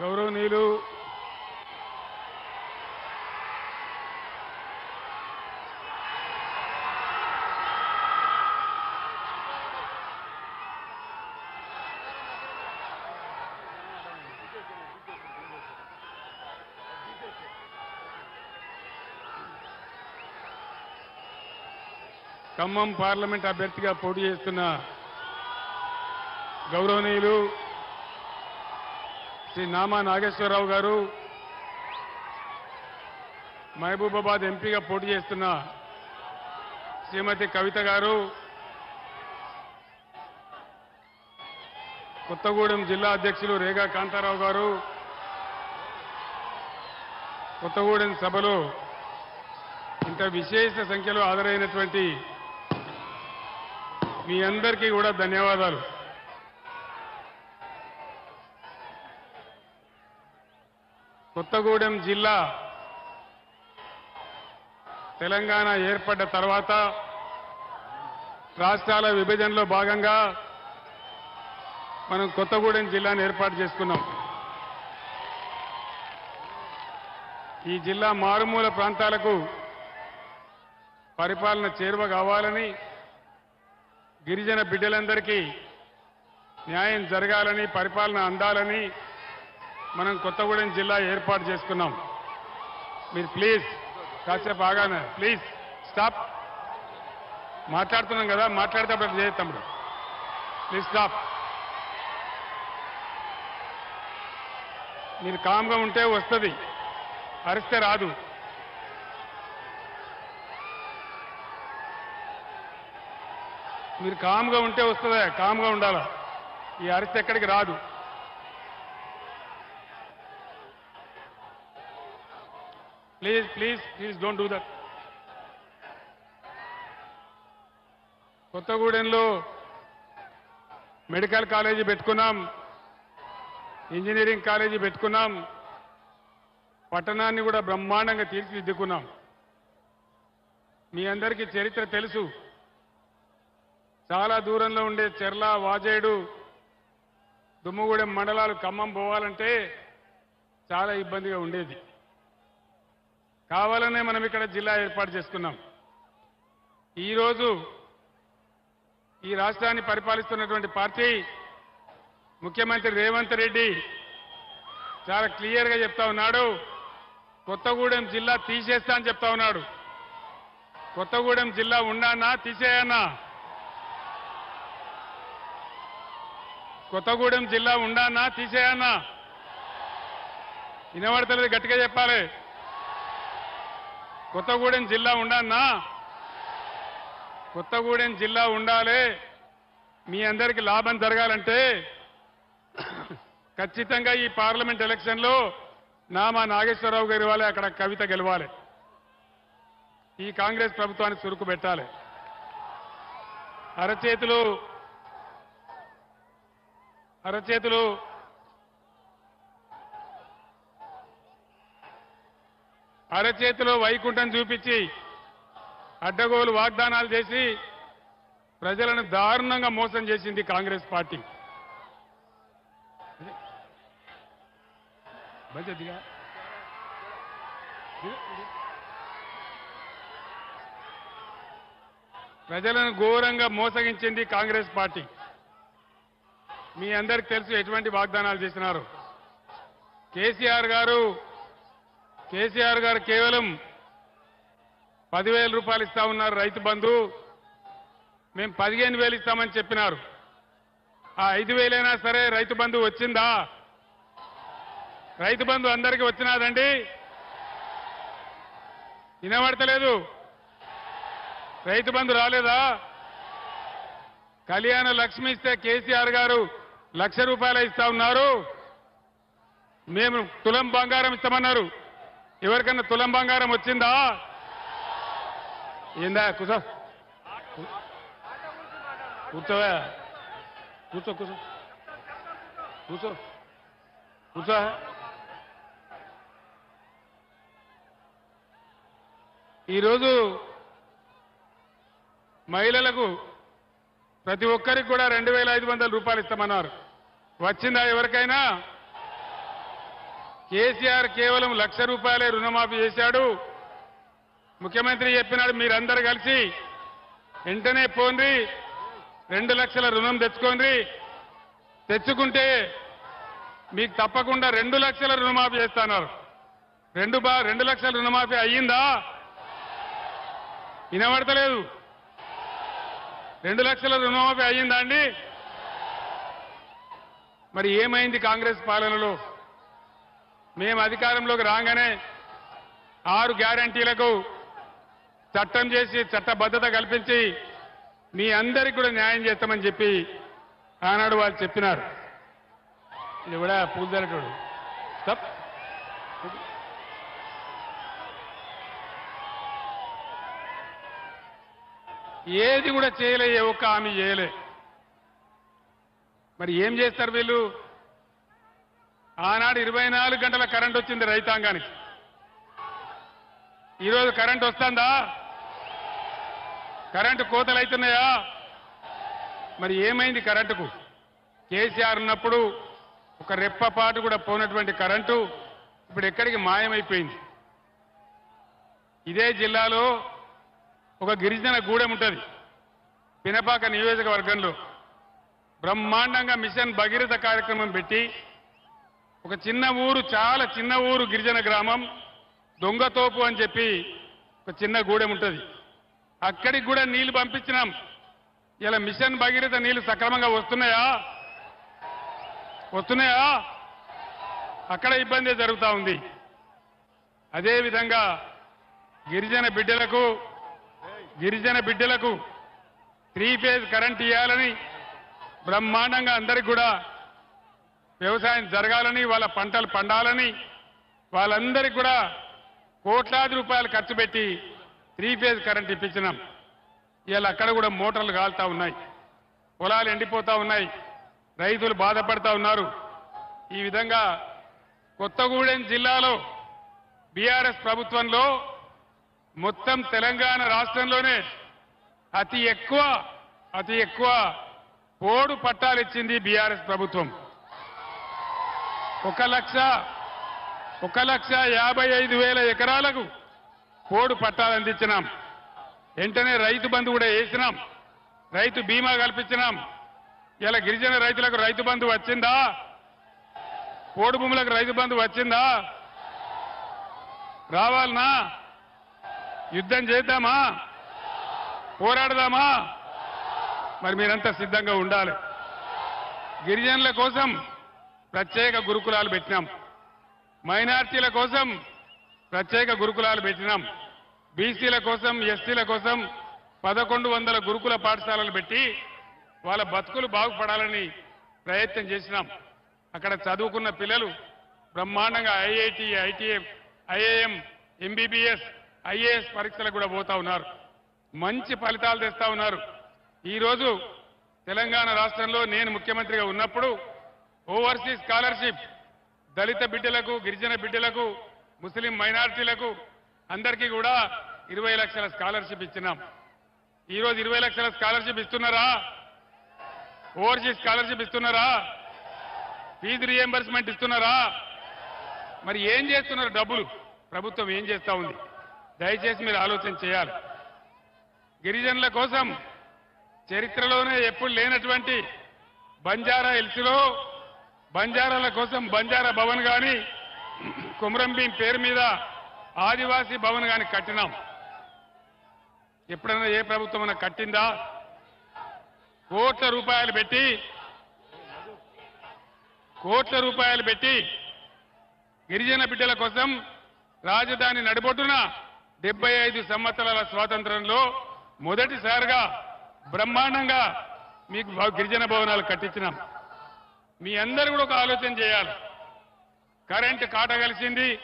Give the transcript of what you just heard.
గౌరవనీయులు ఖమ్మం పార్లమెంట్ అభ్యర్థిగా పోటీ చేస్తున్న గౌరవనీయులు శ్రీ నామా నాగేశ్వరరావు గారు మహబూబాబాద్ ఎంపీగా పోటీ చేస్తున్న శ్రీమతి కవిత గారు కొత్తగూడెం జిల్లా అధ్యక్షులు రేగా కాంతారావు గారు కొత్తగూడెం సభలో ఇంత విశేష సంఖ్యలో హాజరైనటువంటి మీ అందరికీ కూడా ధన్యవాదాలు. కొత్తగూడెం జిల్లా తెలంగాణ ఏర్పడ్డ తర్వాత రాష్ట్రాల విభజనలో భాగంగా మనం కొత్తగూడెం జిల్లాను ఏర్పాటు చేసుకున్నాం. ఈ జిల్లా మారుమూల ప్రాంతాలకు పరిపాలన చేరువ కావాలని గిరిజన బిడ్డలందరికీ న్యాయం జరగాలని పరిపాలన అందాలని మనం కొత్తగూడెం జిల్లా ఏర్పాటు చేసుకున్నాం. మీరు ప్లీజ్ కాసేపు ఆగానే ప్లీజ్ స్టాప్. మాట్లాడుతున్నాం కదా మాట్లాడేటప్పుడు చేయ తమ్ముడు. Please stop. మీరు కామ్గా ఉంటే వస్తుంది. అరిస్తే రాదు. మీరు కామ్గా ఉంటే వస్తుందా? కామ్గా ఉండాలా? ఈ అరిస్తే ఎక్కడికి రాదు. Please please please don't do that కొత్తగూడెంలో మెడికల్ కాలేజీ పెట్టుకున్నాం. ఇంజనీరింగ్ కాలేజీ పెట్టుకున్నాం. పట్టణాన్ని కూడా బ్రహ్మాండంగా తీర్చిదిద్దుకున్నాం. మీ అందరికీ చరిత్ర తెలుసు. చాలా దూరంలో ఉండే చెర్ల వాజేడు దుమ్ముగూడెం మండలాలు ఖమ్మం పోవాలంటే చాలా ఇబ్బందిగా ఉండేది. కావాలనే మనం ఇక్కడ జిల్లా ఏర్పాటు చేసుకున్నాం. ఈరోజు ఈ రాష్ట్రాన్ని పరిపాలిస్తున్నటువంటి పార్టీ ముఖ్యమంత్రి రేవంత్ రెడ్డి చాలా క్లియర్గా చెప్తా ఉన్నాడు. కొత్తగూడెం జిల్లా తీసేస్తా అని చెప్తా ఉన్నాడు. కొత్తగూడెం జిల్లా ఉండానా తీసేయనా? కొత్తగూడెం జిల్లా ఉండానా తీసేయనా? వినబడతలేదు గట్టిగా చెప్పాలి. కొత్తగూడెం జిల్లా ఉండన్నా కొత్తగూడెం జిల్లా ఉండాలి. మీ అందరికీ లాభం జరగాలంటే ఖచ్చితంగా ఈ పార్లమెంట్ ఎలక్షన్లో నామా నాగేశ్వరరావు గారి వాళ్ళే అక్కడ కవిత గెలవాలి. ఈ కాంగ్రెస్ ప్రభుత్వానికి చురుకు పెట్టాలి. అరచేతులు అరచేతులు అరచేతిలో వైకుంఠం చూపించి అడ్డగోలు వాగ్దానాలు చేసి ప్రజలను దారుణంగా మోసం చేసింది కాంగ్రెస్ పార్టీ. బండి ప్రజలను ఘోరంగా మోసగించింది కాంగ్రెస్ పార్టీ. మీ అందరికి తెలుసు ఎటువంటి వాగ్దానాలు చేసినారు. కేసీఆర్ గారు కేసీఆర్ గారు కేవలం పదివేల రూపాయలు ఇస్తా ఉన్నారు రైతు బంధు. మేము పదిహేను వేలు ఇస్తామని చెప్పినారు. ఆ ఐదు వేలైనా సరే రైతు బంధు వచ్చిందా? రైతు బంధు అందరికీ వచ్చినాదండి? వినబడతలేదు. రైతు బంధు రాలేదా? కళ్యాణ లక్ష్మి ఇస్తే కేసీఆర్ గారు లక్ష రూపాయలు ఇస్తా ఉన్నారు. మేము తులం బంగారం ఇస్తామన్నారు. ఎవరికన్నా తులం బంగారం వచ్చిందా? ఏందా కూర్చో కూర్చోవా. కూర్చో కూర్చో. కూర్చో. కూర్చో. ఈరోజు మహిళలకు ప్రతి ఒక్కరికి కూడా రెండు వేల ఐదు వందల రూపాయలు ఇస్తామన్నారు. వచ్చిందా ఎవరికైనా? కేసీఆర్ కేవలం లక్ష రూపాయలే రుణమాఫీ చేశాడు. ముఖ్యమంత్రి చెప్పినాడు మీరందరూ కలిసి వెంటనే పోండి రెండు లక్షల రుణం తెచ్చుకోండి తెచ్చుకుంటే మీకు తప్పకుండా రెండు లక్షల రుణమాఫీ చేస్తున్నారు. రెండు బా రెండు లక్షల రుణమాఫీ అయ్యిందా? వినబడతలేదు. రెండు లక్షల రుణమాఫీ అయ్యిందా అండి? మరి ఏమైంది కాంగ్రెస్ పాలనలో? మేము అధికారంలోకి రాగానే ఆరు గ్యారంటీలకు చట్టం చేసి చట్టబద్ధత కల్పించి మీ అందరికీ కూడా న్యాయం చేస్తామని చెప్పి ఆనాడు వాళ్ళు చెప్పినారు. ఇది కూడా పూజారటోడు. స్టాప్. ఏది కూడా చేయలే ఏ ఒక్క హామీ చేయలే. మరి ఏం చేస్తారు వీళ్ళు? ఆనాడు ఇరవై నాలుగు గంటల కరెంట్ వచ్చింది రైతాంగానికి. ఈరోజు కరెంట్ వస్తుందా? కరెంటు కోతలు అవుతున్నాయా మరి ఏమైంది కరెంటుకు? కేసీఆర్ ఉన్నప్పుడు ఒక రెప్పపాటు కూడా పోనటువంటి కరెంటు ఇప్పుడు ఎక్కడికి మాయమైపోయింది. ఇదే జిల్లాలో ఒక గిరిజన గూడెం ఉంటుంది పినపాక నియోజకవర్గంలో. బ్రహ్మాండంగా మిషన్ భగీరథ కార్యక్రమం పెట్టి ఒక చిన్న ఊరు చాలా చిన్న ఊరు గిరిజన గ్రామం. దొంగతోపు అని చెప్పి ఒక చిన్న గూడెం ఉంటుంది. అక్కడికి కూడా నీళ్ళు పంపించినాం. ఇలా మిషన్ భగీరథ నీళ్ళు సక్రమంగా వస్తున్నాయా? వస్తున్నాయా? అక్కడ ఇబ్బంది జరుగుతూ ఉంది. అదేవిధంగా గిరిజన బిడ్డలకు గిరిజన బిడ్డలకు త్రీ ఫేజ్ కరెంట్ ఇవ్వాలని బ్రహ్మాండంగా అందరికి కూడా వ్యవసాయం జరగాలని వాళ్ళ పంటలు పండాలని వాళ్ళందరికీ కూడా కోట్లాది రూపాయలు ఖర్చు పెట్టి త్రీ ఫేజ్ కరెంట్ ఇప్పించినాం. ఇలా అక్కడ కూడా మోటార్లు కాలుతా ఉన్నాయి. పొలాలు ఎండిపోతా ఉన్నాయి. రైతులు బాధపడతా ఉన్నారు. ఈ విధంగా కొత్తగూడెం జిల్లాలో బీఆర్ఎస్ ప్రభుత్వంలో మొత్తం తెలంగాణ రాష్ట్రంలోనే అతి ఎక్కువ అతి ఎక్కువ పోడు పట్టాలు ఇచ్చింది బీఆర్ఎస్ ప్రభుత్వం. ఒక లక్ష ఒక లక్ష యాభై ఐదు వేల ఎకరాలకు పోడు పట్టాలు అందించినాం. వెంటనే రైతు బంధు కూడా వేసినాం. రైతు బీమా కల్పించినాం. ఇలా గిరిజన రైతులకు రైతు బంధు వచ్చిందా? పోడు భూములకు రైతు బంధు వచ్చిందా? రావాలనా? యుద్ధం చేద్దామా? పోరాడదామా? మరి మీరంతా సిద్ధంగా ఉండాలి. గిరిజనుల కోసం ప్రత్యేక గురుకులాలు పెట్టినాం. మైనార్టీల కోసం ప్రత్యేక గురుకులాలు పెట్టినాం. బీసీల కోసం ఎస్సీల కోసం పదకొండు వందల గురుకుల పాఠశాలలు పెట్టి వాళ్ళ బతుకులు బాగుపడాలని ప్రయత్నం చేసినాం. అక్కడ చదువుకున్న పిల్లలు బ్రహ్మాండంగా IIT ITM IAM MBBS IAS పరీక్షలకు కూడా పోతా ఉన్నారు. మంచి ఫలితాలు తెస్తా ఉన్నారు. ఈరోజు తెలంగాణ రాష్ట్రంలో నేను ముఖ్యమంత్రిగా ఉన్నప్పుడు ఓవర్సీస్ స్కాలర్షిప్. దళిత బిడ్డలకు గిరిజన బిడ్డలకు ముస్లిం మైనారిటీలకు అందరికీ కూడా ఇరవై లక్షల స్కాలర్షిప్ ఇచ్చినాం. ఈరోజు ఇరవై లక్షల స్కాలర్షిప్ ఇస్తున్నారా? ఓవర్సీస్ స్కాలర్షిప్ ఇస్తున్నారా? ఫీజు రియంబర్స్మెంట్ ఇస్తున్నారా? మరి ఏం చేస్తున్నారు డబ్బులు? ప్రభుత్వం ఏం చేస్తా ఉంది? దయచేసి మీరు ఆలోచన చేయాలి. గిరిజనుల కోసం చరిత్రలోనే ఎప్పుడు లేనటువంటి బంజారా హిల్స్లో బంజారాల కోసం బంజారా భవన్ గాని కుమరంభీం పేరు మీద ఆదివాసీ భవన్ గాని కట్టినాం. ఎప్పుడైనా ఏ ప్రభుత్వం కట్టిందా? కోట్ల రూపాయలు పెట్టి కోట్ల రూపాయలు పెట్టి గిరిజన బిడ్డల కోసం రాజధాని నడిబొట్టున డెబ్బై ఐదు సంవత్సరాల స్వాతంత్రంలో మొదటిసారిగా బ్రహ్మాండంగా మీకు గిరిజన భవనాలు కట్టించినాం. మీ అందరు కూడా ఒక ఆలోచన చేయాలి. కరెంటు కాట కలిసింది